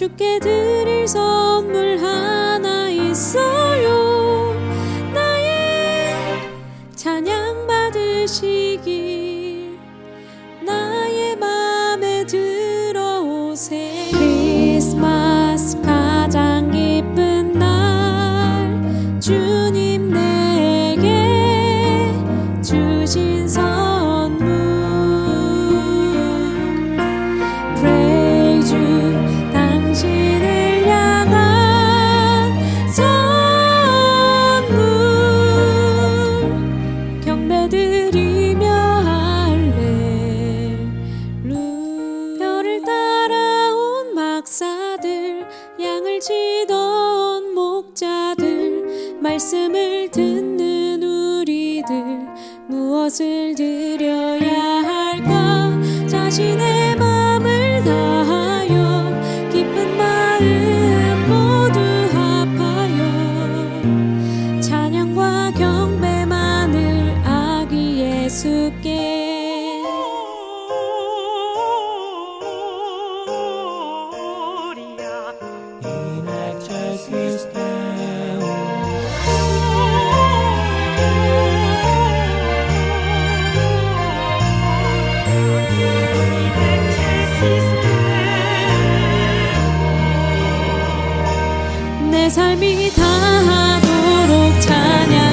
주께 드릴 선물 하나 있어요. 나의 찬양 받으시길 나의 맘에 들어오세요. 크리스마스 가장 기쁜 날 주님 내게 주신 막사들 양을 치던 목자들 말씀을 듣는 우리들 무엇을 드려야 할까? 자신의 마음을 다하여 기쁜 마음 모두 예수께 내 삶이 다하도록 찬양.